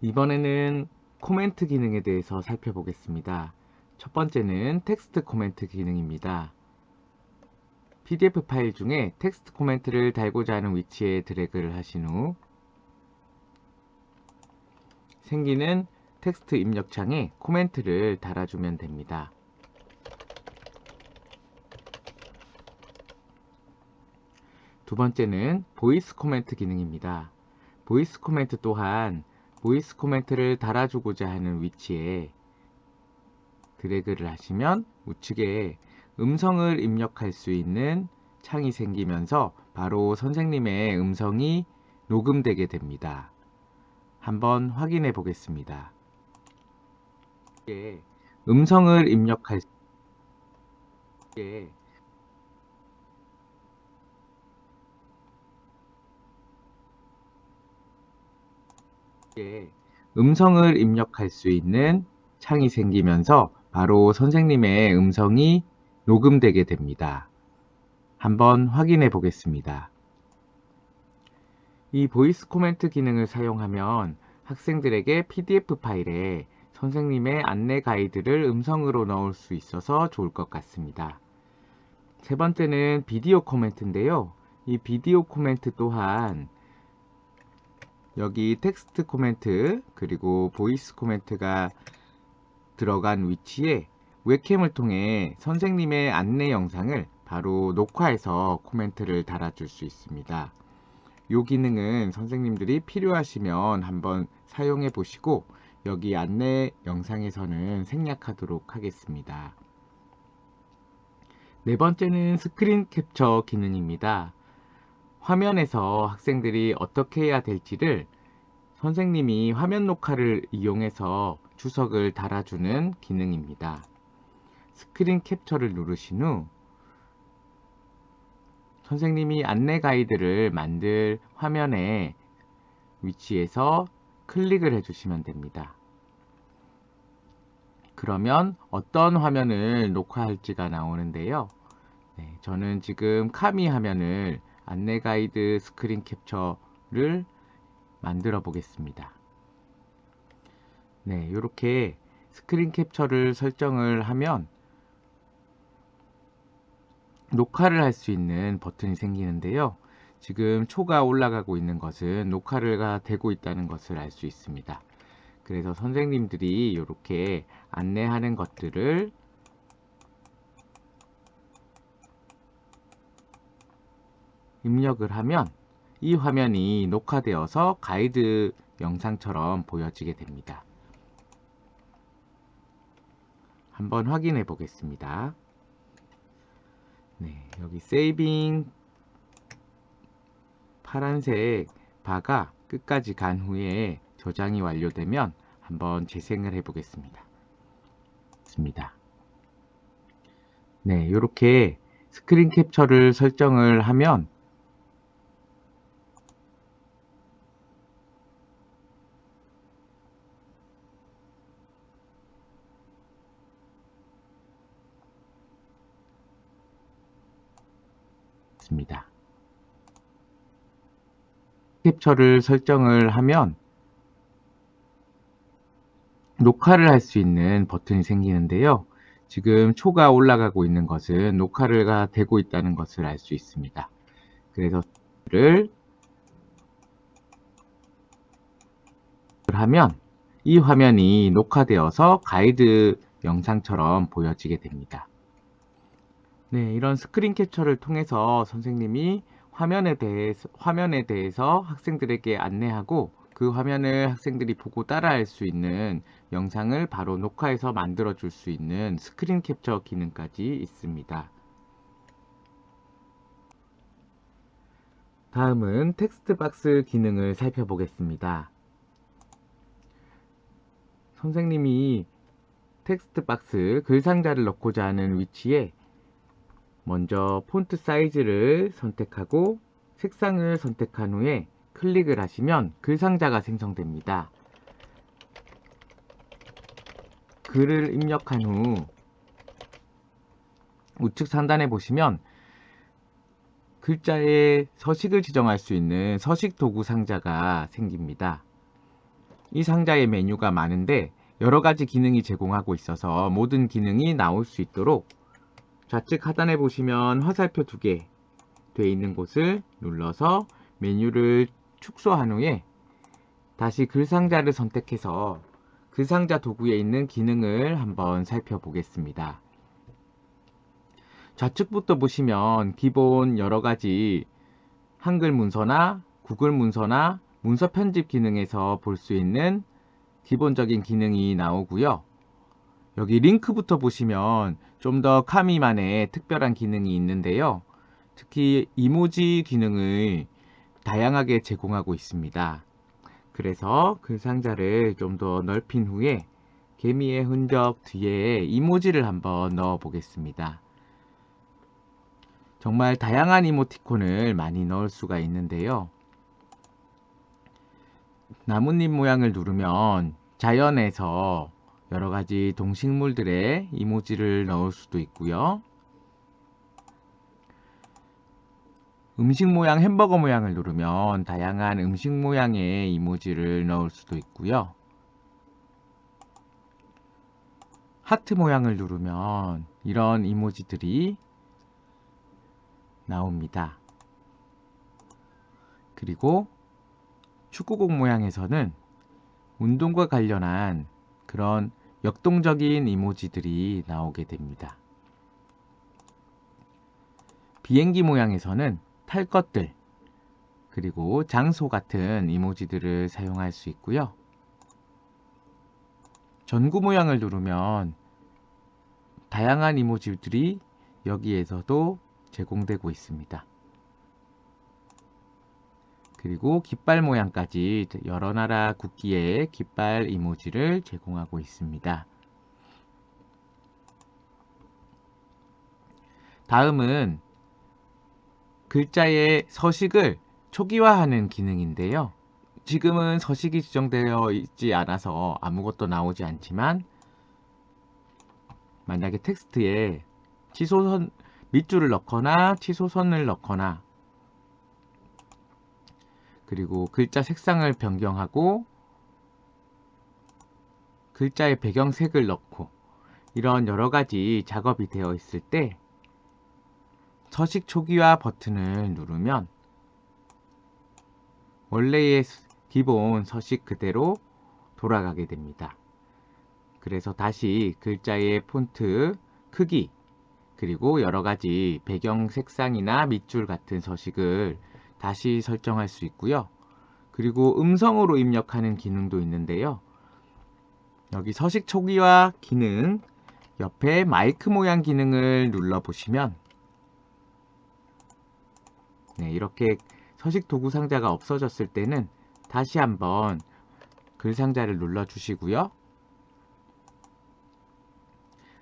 이번에는 코멘트 기능에 대해서 살펴보겠습니다. 첫 번째는 텍스트 코멘트 기능입니다. PDF 파일 중에 텍스트 코멘트를 달고자 하는 위치에 드래그를 하신 후 생기는 텍스트 입력창에 코멘트를 달아주면 됩니다. 두 번째는 보이스 코멘트 기능입니다. 보이스 코멘트 또한 보이스 코멘트를 달아주고자 하는 위치에 드래그를 하시면 우측에 음성을 입력할 수 있는 창이 생기면서 바로 선생님의 음성이 녹음되게 됩니다. 한번 확인해 보겠습니다. 이게 음성을 입력할 때 이게 음성을 입력할 수 있는 창이 생기면서 바로 선생님의 음성이 녹음되게 됩니다. 한번 확인해 보겠습니다. 이 보이스 코멘트 기능을 사용하면 학생들에게 PDF 파일에 선생님의 안내 가이드를 음성으로 넣을 수 있어서 좋을 것 같습니다. 세 번째는 비디오 코멘트인데요. 이 비디오 코멘트 또한 여기 텍스트 코멘트 그리고 보이스 코멘트가 들어간 위치에 웹캠을 통해 선생님의 안내 영상을 바로 녹화해서 코멘트를 달아줄 수 있습니다. 이 기능은 선생님들이 필요하시면 한번 사용해 보시고 여기 안내 영상에서는 생략하도록 하겠습니다. 네 번째는 스크린 캡처 기능입니다. 화면에서 학생들이 어떻게 해야 될지를 선생님이 화면 녹화를 이용해서 주석을 달아주는 기능입니다. 스크린 캡처를 누르신 후 선생님이 안내 가이드를 만들 화면에 위치해서 클릭을 해주시면 됩니다. 그러면 어떤 화면을 녹화할지가 나오는데요. 네, 저는 지금 카미 화면을 안내 가이드 스크린 캡처를 만들어 보겠습니다. 네, 이렇게 스크린 캡처를 설정을 하면 녹화를 할 수 있는 버튼이 생기는데요. 지금 초가 올라가고 있는 것은 녹화가 되고 있다는 것을 알 수 있습니다. 그래서 선생님들이 이렇게 안내하는 것들을 입력을 하면 이 화면이 녹화되어서 가이드 영상처럼 보여지게 됩니다. 한번 확인해 보겠습니다. 네, 여기 세이빙 파란색 바가 끝까지 간 후에 저장이 완료되면 한번 재생을 해 보겠습니다. 습니다. 네, 이렇게 스크린 캡처를 설정을 하면 있습니다. 캡처를 설정을 하면 녹화를 할 수 있는 버튼이 생기는데요. 지금 초가 올라가고 있는 것은 녹화가 되고 있다는 것을 알 수 있습니다. 그래서 를 하면 이 화면이 녹화되어서 가이드 영상처럼 보여지게 됩니다. 네, 이런 스크린 캡처를 통해서 선생님이 화면에 대해서, 화면에 대해서 학생들에게 안내하고 그 화면을 학생들이 보고 따라할 수 있는 영상을 바로 녹화해서 만들어 줄 수 있는 스크린 캡처 기능까지 있습니다. 다음은 텍스트 박스 기능을 살펴보겠습니다. 선생님이 텍스트 박스 글 상자를 넣고자 하는 위치에 먼저 폰트 사이즈를 선택하고 색상을 선택한 후에 클릭을 하시면 글 상자가 생성됩니다. 글을 입력한 후 우측 상단에 보시면 글자에 서식을 지정할 수 있는 서식 도구 상자가 생깁니다. 이 상자의 메뉴가 많은데 여러 가지 기능이 제공하고 있어서 모든 기능이 나올 수 있도록 좌측 하단에 보시면 화살표 두개 되어 있는 곳을 눌러서 메뉴를 축소한 후에 다시 글 상자를 선택해서 그 상자 도구에 있는 기능을 한번 살펴보겠습니다. 좌측부터 보시면 기본 여러 가지 한글 문서나 구글 문서나 문서 편집 기능에서 볼 수 있는 기본적인 기능이 나오고요. 여기 링크부터 보시면 좀 더 카미만의 특별한 기능이 있는데요. 특히 이모지 기능을 다양하게 제공하고 있습니다. 그래서 글 상자를 좀 더 넓힌 후에 개미의 흔적 뒤에 이모지를 한번 넣어 보겠습니다. 정말 다양한 이모티콘을 많이 넣을 수가 있는데요. 나뭇잎 모양을 누르면 자연에서 여러 가지 동식물들의 이모지를 넣을 수도 있고요. 음식 모양 햄버거 모양을 누르면 다양한 음식 모양의 이모지를 넣을 수도 있고요. 하트 모양을 누르면 이런 이모지들이 나옵니다. 그리고 축구공 모양에서는 운동과 관련한 그런 역동적인 이모지들이 나오게 됩니다. 비행기 모양에서는 탈 것들 그리고 장소 같은 이모지들을 사용할 수 있고요. 전구 모양을 누르면 다양한 이모지들이 여기에서도 제공되고 있습니다. 그리고 깃발 모양까지 여러 나라 국기의 깃발 이모지를 제공하고 있습니다. 다음은 글자의 서식을 초기화하는 기능인데요. 지금은 서식이 지정되어 있지 않아서 아무것도 나오지 않지만 만약에 텍스트에 취소선 밑줄을 넣거나 취소선을 넣거나 그리고 글자 색상을 변경하고 글자의 배경색을 넣고 이런 여러 가지 작업이 되어 있을 때 서식 초기화 버튼을 누르면 원래의 기본 서식 그대로 돌아가게 됩니다. 그래서 다시 글자의 폰트 크기 그리고 여러 가지 배경 색상이나 밑줄 같은 서식을 다시 설정할 수 있고요. 그리고 음성으로 입력하는 기능도 있는데요. 여기 서식 초기화 기능 옆에 마이크 모양 기능을 눌러 보시면 네, 이렇게 서식 도구 상자가 없어졌을 때는 다시 한번 글 상자를 눌러 주시고요.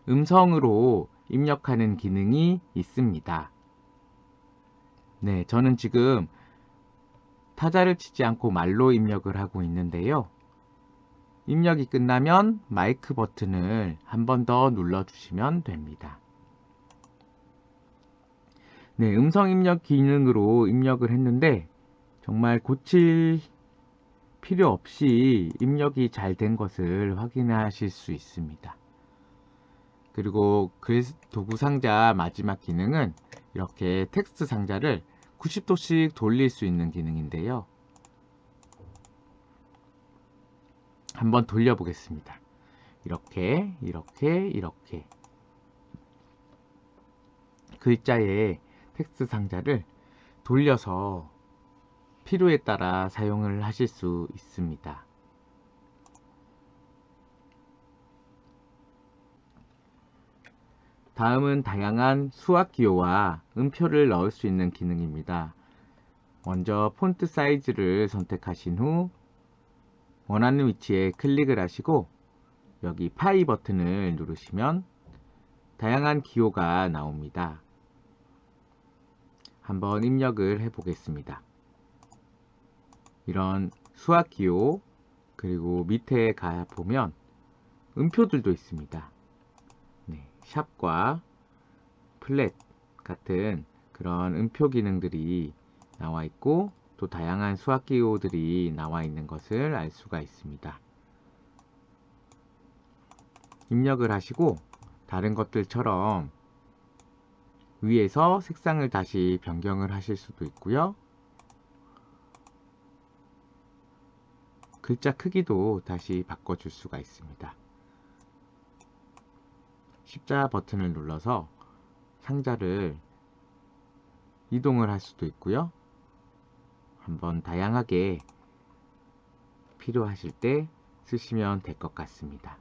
음성으로 입력하는 기능이 있습니다. 네, 저는 지금 타자를 치지 않고 말로 입력을 하고 있는데요. 입력이 끝나면 마이크 버튼을 한 번 더 눌러주시면 됩니다. 네, 음성 입력 기능으로 입력을 했는데 정말 고칠 필요 없이 입력이 잘 된 것을 확인하실 수 있습니다. 그리고 글 도구 상자 마지막 기능은 이렇게 텍스트 상자를 90도씩 돌릴 수 있는 기능인데요. 한번 돌려 보겠습니다. 이렇게 이렇게 이렇게 글자의 텍스트 상자를 돌려서 필요에 따라 사용을 하실 수 있습니다. 다음은 다양한 수학 기호와 음표를 넣을 수 있는 기능입니다. 먼저 폰트 사이즈를 선택하신 후 원하는 위치에 클릭을 하시고 여기 파이 버튼을 누르시면 다양한 기호가 나옵니다. 한번 입력을 해 보겠습니다. 이런 수학 기호 그리고 밑에 가 보면 음표들도 있습니다. 샵과 플랫 같은 그런 음표 기능들이 나와 있고 또 다양한 수학 기호들이 나와 있는 것을 알 수가 있습니다. 입력을 하시고 다른 것들처럼 위에서 색상을 다시 변경을 하실 수도 있고요. 글자 크기도 다시 바꿔줄 수가 있습니다. 십자 버튼을 눌러서 상자를 이동을 할 수도 있고요. 한번 다양하게 필요하실 때 쓰시면 될 것 같습니다.